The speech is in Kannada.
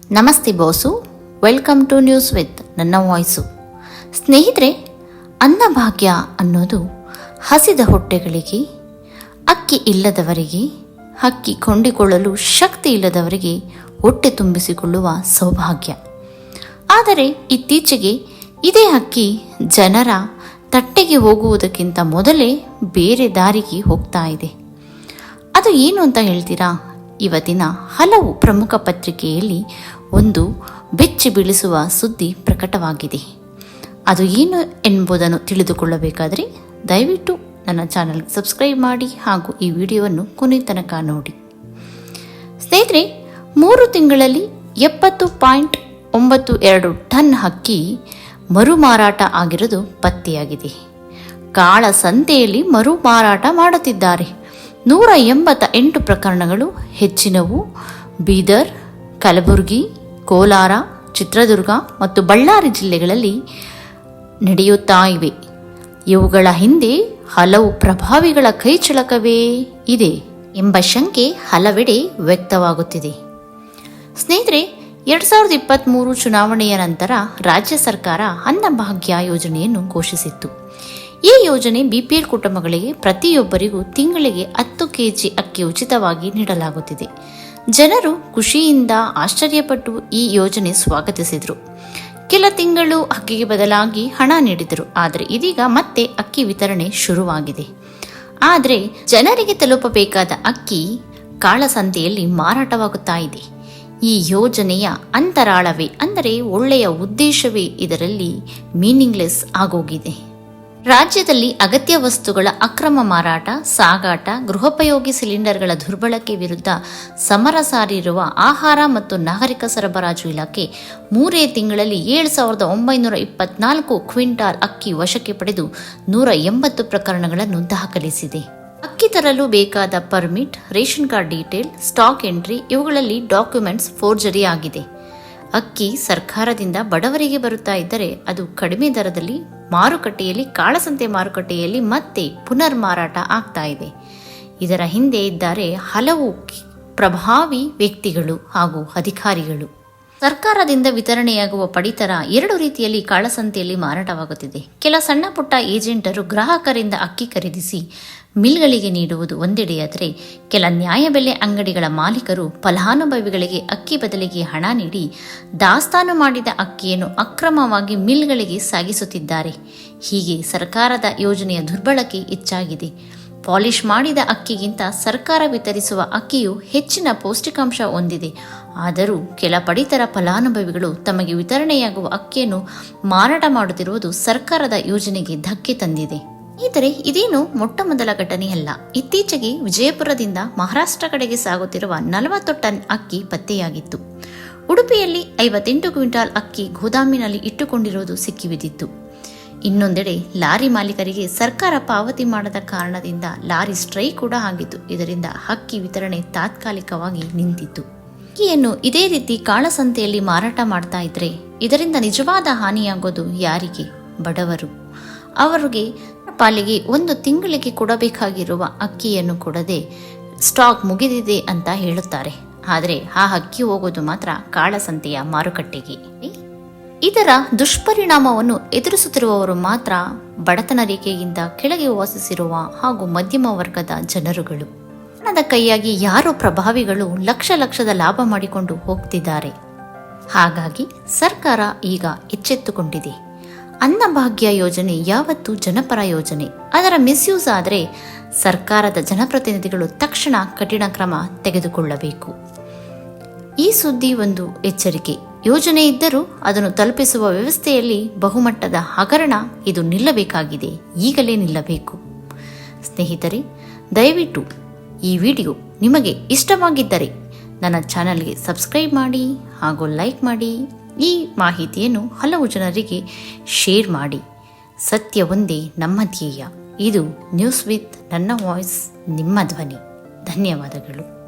ನಮಸ್ತೆ boss, welcome to news with ನನ್ನ ವಾಯ್ಸು. ಸ್ನೇಹಿತರೆ, ಅನ್ನಭಾಗ್ಯ ಅನ್ನೋದು ಹಸಿದ ಹೊಟ್ಟೆಗಳಿಗೆ, ಅಕ್ಕಿ ಇಲ್ಲದವರಿಗೆ, ಅಕ್ಕಿ ಕೊಂಡಿಕೊಳ್ಳಲು ಶಕ್ತಿ ಇಲ್ಲದವರಿಗೆ ಹೊಟ್ಟೆ ತುಂಬಿಸಿಕೊಳ್ಳುವ ಸೌಭಾಗ್ಯ. ಆದರೆ ಇತ್ತೀಚೆಗೆ ಇದೇ ಅಕ್ಕಿ ಜನರ ತಟ್ಟೆಗೆ ಹೋಗುವುದಕ್ಕಿಂತ ಮೊದಲೇ ಬೇರೆ ದಾರಿಗೆ ಹೋಗ್ತಾ ಇದೆ. ಅದು ಏನು ಅಂತ ಹೇಳ್ತೀರಾ? ಇವತ್ತಿನ ಹಲವು ಪ್ರಮುಖ ಪತ್ರಿಕೆಯಲ್ಲಿ ಒಂದು ಬೆಚ್ಚಿ ಬೀಳಿಸುವ ಸುದ್ದಿ ಪ್ರಕಟವಾಗಿದೆ. ಅದು ಏನು ಎಂಬುದನ್ನು ತಿಳಿದುಕೊಳ್ಳಬೇಕಾದರೆ ದಯವಿಟ್ಟು ನನ್ನ ಚಾನಲ್ ಸಬ್ಸ್ಕ್ರೈಬ್ ಮಾಡಿ ಹಾಗೂ ಈ ವಿಡಿಯೋವನ್ನು ಕೊನೆ ತನಕ ನೋಡಿ. ಸ್ನೇಹಿತರೆ, ಮೂರು ತಿಂಗಳಲ್ಲಿ ಎಪ್ಪತ್ತು ಪಾಯಿಂಟ್ ಒಂಬತ್ತು ಎರಡು ಟನ್ ಹಕ್ಕಿ ಮರು ಮಾರಾಟ ಆಗಿರೋದು ಪತ್ತೆಯಾಗಿದೆ. ಕಾಳ ಸಂತೆಯಲ್ಲಿ ಮರು ಮಾರಾಟ ಮಾಡುತ್ತಿದ್ದಾರೆ. ನೂರ ಎಂಬತ್ತ ಎಂಟು ಪ್ರಕರಣಗಳು ಹೆಚ್ಚಿನವು. ಬೀದರ್, ಕಲಬುರಗಿ, ಕೋಲಾರ, ಚಿತ್ರದುರ್ಗ ಮತ್ತು ಬಳ್ಳಾರಿ ಜಿಲ್ಲೆಗಳಲ್ಲಿ ನಡೆಯುತ್ತಾ ಇವೆ. ಇವುಗಳ ಹಿಂದೆ ಹಲವು ಪ್ರಭಾವಿಗಳ ಕೈಚಳಕವೇ ಇದೆ ಎಂಬ ಶಂಕೆ ಹಲವೆಡೆ ವ್ಯಕ್ತವಾಗುತ್ತಿದೆ. ಸ್ನೇಹಿತರೆ, ಎರಡ್ ಸಾವಿರದ ಇಪ್ಪತ್ತ್ಮೂರು ಚುನಾವಣೆಯ ನಂತರ ರಾಜ್ಯ ಸರ್ಕಾರ ಅನ್ನಭಾಗ್ಯ ಯೋಜನೆಯನ್ನು ಘೋಷಿಸಿತ್ತು. ಈ ಯೋಜನೆ ಬಿಪಿಎಲ್ ಕುಟುಂಬಗಳಿಗೆ ಪ್ರತಿಯೊಬ್ಬರಿಗೂ ತಿಂಗಳಿಗೆ ಹತ್ತು ಕೆಜಿ ಅಕ್ಕಿ ಉಚಿತವಾಗಿ ನೀಡಲಾಗುತ್ತಿದೆ. ಜನರು ಖುಷಿಯಿಂದ ಆಶ್ಚರ್ಯಪಟ್ಟು ಈ ಯೋಜನೆ ಸ್ವಾಗತಿಸಿದರು. ಕೆಲ ತಿಂಗಳು ಅಕ್ಕಿಗೆ ಬದಲಾಗಿ ಹಣ ನೀಡಿದರು, ಆದರೆ ಇದೀಗ ಮತ್ತೆ ಅಕ್ಕಿ ವಿತರಣೆ ಶುರುವಾಗಿದೆ. ಆದರೆ ಜನರಿಗೆ ತಲುಪಬೇಕಾದ ಅಕ್ಕಿ ಕಾಳಸಂತೆಯಲ್ಲಿ ಮಾರಾಟವಾಗುತ್ತಾ ಇದೆ. ಈ ಯೋಜನೆಯ ಅಂತರಾಳವೇ ಅಂದರೆ ಒಳ್ಳೆಯ ಉದ್ದೇಶವೇ ಇದರಲ್ಲಿ ಮೀನಿಂಗ್ಲೆಸ್ ಆಗೋಗಿದೆ. ರಾಜ್ಯದಲ್ಲಿ ಅಗತ್ಯ ವಸ್ತುಗಳ ಅಕ್ರಮ ಮಾರಾಟ, ಸಾಗಾಟ, ಗೃಹೋಪಯೋಗಿ ಸಿಲಿಂಡರ್ಗಳ ದುರ್ಬಳಕೆ ವಿರುದ್ಧ ಸಮರ ಸಾರಿರುವ ಆಹಾರ ಮತ್ತು ನಾಗರಿಕ ಸರಬರಾಜು ಇಲಾಖೆ ಮೂರೇ ತಿಂಗಳಲ್ಲಿ ಏಳು ಸಾವಿರದ ಒಂಬೈನೂರ ಇಪ್ಪತ್ನಾಲ್ಕು ಕ್ವಿಂಟಾಲ್ ಅಕ್ಕಿ ವಶಕ್ಕೆ ಪಡೆದು ನೂರ ಎಂಬತ್ತು ಪ್ರಕರಣಗಳನ್ನು ದಾಖಲಿಸಿದೆ. ಅಕ್ಕಿ ತರಲು ಬೇಕಾದ permit, ration card detail, stock entry ಇವುಗಳಲ್ಲಿ ಡಾಕ್ಯುಮೆಂಟ್ಸ್ ಫೋರ್ಜರಿ ಆಗಿದೆ. ಅಕ್ಕಿ ಸರ್ಕಾರದಿಂದ ಬಡವರಿಗೆ ಬರುತ್ತಾ ಇದ್ದರೆ ಅದು ಕಡಿಮೆ ದರದಲ್ಲಿ ಮಾರುಕಟ್ಟೆಯಲ್ಲಿ, ಕಾಳಸಂತೆ ಮಾರುಕಟ್ಟೆಯಲ್ಲಿ ಮತ್ತೆ ಪುನರ್ ಮಾರಾಟ ಆಗ್ತಾ ಇದೆ. ಇದರ ಹಿಂದೆ ಇದ್ದಾರೆ ಹಲವು ಪ್ರಭಾವಿ ವ್ಯಕ್ತಿಗಳು ಹಾಗೂ ಅಧಿಕಾರಿಗಳು. ಸರ್ಕಾರದಿಂದ ವಿತರಣೆಯಾಗುವ ಪಡಿತರ ಎರಡು ರೀತಿಯಲ್ಲಿ ಕಾಳಸಂತೆಯಲ್ಲಿ ಮಾರಾಟವಾಗುತ್ತಿದೆ. ಕೆಲ ಸಣ್ಣ ಪುಟ್ಟ ಏಜೆಂಟರು ಗ್ರಾಹಕರಿಂದ ಅಕ್ಕಿ ಖರೀದಿಸಿ ಮಿಲ್ಗಳಿಗೆ ನೀಡುವುದು ಒಂದೆಡೆಯಾದರೆ ಕೆಲ ನ್ಯಾಯಬೆಲೆ ಅಂಗಡಿಗಳ ಮಾಲೀಕರು ಫಲಾನುಭವಿಗಳಿಗೆ ಅಕ್ಕಿ ಬದಲಿಗೆ ಹಣ ನೀಡಿ ದಾಸ್ತಾನು ಮಾಡಿದ ಅಕ್ಕಿಯನ್ನು ಅಕ್ರಮವಾಗಿ ಮಿಲ್ಗಳಿಗೆ ಸಾಗಿಸುತ್ತಿದ್ದಾರೆ. ಹೀಗೆ ಸರ್ಕಾರದ ಯೋಜನೆಯ ದುರ್ಬಳಕೆ ಹೆಚ್ಚಾಗಿದೆ. ಪಾಲಿಷ್ ಮಾಡಿದ ಅಕ್ಕಿಗಿಂತ ಸರ್ಕಾರ ವಿತರಿಸುವ ಅಕ್ಕಿಯು ಹೆಚ್ಚಿನ ಪೌಷ್ಟಿಕಾಂಶ ಹೊಂದಿದೆ. ಆದರೂ ಕೆಲ ಪಡಿತರ ಫಲಾನುಭವಿಗಳು ತಮಗೆ ವಿತರಣೆಯಾಗುವ ಅಕ್ಕಿಯನ್ನು ಮಾರಾಟ ಮಾಡುತ್ತಿರುವುದು ಸರ್ಕಾರದ ಯೋಜನೆಗೆ ಧಕ್ಕೆ ತಂದಿದೆ. ಆದರೆ ಇದೇನು ಮೊಟ್ಟ ಮೊದಲ ಘಟನೆಯಲ್ಲ. ಇತ್ತೀಚೆಗೆ ವಿಜಯಪುರದಿಂದ ಮಹಾರಾಷ್ಟ್ರ ಕಡೆಗೆ ಸಾಗುತ್ತಿರುವ ನಲವತ್ತು ಟನ್ ಅಕ್ಕಿ ಪತ್ತೆಯಾಗಿತ್ತು. ಉಡುಪಿಯಲ್ಲಿ ಐವತ್ತೆಂಟು ಕ್ವಿಂಟಾಲ್ ಅಕ್ಕಿ ಗೋದಾಮಿನಲ್ಲಿ ಇಟ್ಟುಕೊಂಡಿರುವುದು ಸಿಕ್ಕಿಬಿದ್ದಿತ್ತು. ಇನ್ನೊಂದೆಡೆ ಲಾರಿ ಮಾಲೀಕರಿಗೆ ಸರ್ಕಾರ ಪಾವತಿ ಮಾಡದ ಕಾರಣದಿಂದ ಲಾರಿ ಸ್ಟ್ರೈಕ್ ಕೂಡ ಆಗಿತ್ತು. ಇದರಿಂದ ಅಕ್ಕಿ ವಿತರಣೆ ತಾತ್ಕಾಲಿಕವಾಗಿ ನಿಂತಿತ್ತು. ಅಕ್ಕಿಯನ್ನು ಇದೇ ರೀತಿ ಕಾಳಸಂತೆಯಲ್ಲಿ ಮಾರಾಟ ಮಾಡ್ತಾ ಇದ್ರೆ ಇದರಿಂದ ನಿಜವಾದ ಹಾನಿಯಾಗೋದು ಯಾರಿಗೆ? ಬಡವರು. ಅವರಿಗೆ ಪಾಲಿಗೆ ಒಂದು ತಿಂಗಳಿಗೆ ಕೊಡಬೇಕಾಗಿರುವ ಅಕ್ಕಿಯನ್ನು ಕೊಡದೆ ಸ್ಟಾಕ್ ಮುಗಿದಿದೆ ಅಂತ ಹೇಳುತ್ತಾರೆ. ಆದರೆ ಆ ಅಕ್ಕಿ ಹೋಗೋದು ಮಾತ್ರ ಕಾಳಸಂತೆಯ ಮಾರುಕಟ್ಟೆಗೆ. ಇದರ ದುಷ್ಪರಿಣಾಮವನ್ನು ಎದುರಿಸುತ್ತಿರುವವರು ಮಾತ್ರ ಬಡತನ ರೇಖೆಯಿಂದ ಕೆಳಗೆ ವಾಸಿಸಿರುವ ಹಾಗೂ ಮಧ್ಯಮ ವರ್ಗದ ಜನರುಗಳು. ಹಣದ ಕೈಯಾಗಿ ಯಾರೋ ಪ್ರಭಾವಿಗಳು ಲಕ್ಷ ಲಕ್ಷದ ಲಾಭ ಮಾಡಿಕೊಂಡು ಹೋಗ್ತಿದ್ದಾರೆ. ಹಾಗಾಗಿ ಸರ್ಕಾರ ಈಗ ಎಚ್ಚೆತ್ತುಕೊಂಡಿದೆ. ಅನ್ನಭಾಗ್ಯ ಯೋಜನೆ ಯಾವತ್ತೂ ಜನಪರ ಯೋಜನೆ. ಅದರ ಮಿಸ್ಯೂಸ್ ಆದರೆ ಸರ್ಕಾರದ ಜನಪ್ರತಿನಿಧಿಗಳು ತಕ್ಷಣ ಕಠಿಣ ಕ್ರಮ ತೆಗೆದುಕೊಳ್ಳಬೇಕು. ಈ ಸುದ್ದಿ ಒಂದು ಎಚ್ಚರಿಕೆ. ಯೋಜನೆ ಇದ್ದರೂ ಅದನ್ನು ತಲುಪಿಸುವ ವ್ಯವಸ್ಥೆಯಲ್ಲಿ ಬಹುಮಟ್ಟದ ಹಗರಣ ಇದು ನಿಲ್ಲಬೇಕಾಗಿದೆ. ಈಗಲೇ ನಿಲ್ಲಬೇಕು. ಸ್ನೇಹಿತರೆ, ದಯವಿಟ್ಟು ಈ ವಿಡಿಯೋ ನಿಮಗೆ ಇಷ್ಟವಾಗಿದ್ದರೆ ನನ್ನ ಚಾನಲ್ಗೆ ಸಬ್ಸ್ಕ್ರೈಬ್ ಮಾಡಿ ಹಾಗೂ ಲೈಕ್ ಮಾಡಿ. ಈ ಮಾಹಿತಿಯನ್ನು ಹಲವು ಜನರಿಗೆ ಶೇರ್ ಮಾಡಿ. ಸತ್ಯ ಒಂದೇ ನಮ್ಮ ಧ್ಯೇಯ. ಇದು ನ್ಯೂಸ್ ವಿತ್ ನನ್ನ ವಾಯ್ಸ್, ನಿಮ್ಮ ಧ್ವನಿ. ಧನ್ಯವಾದಗಳು.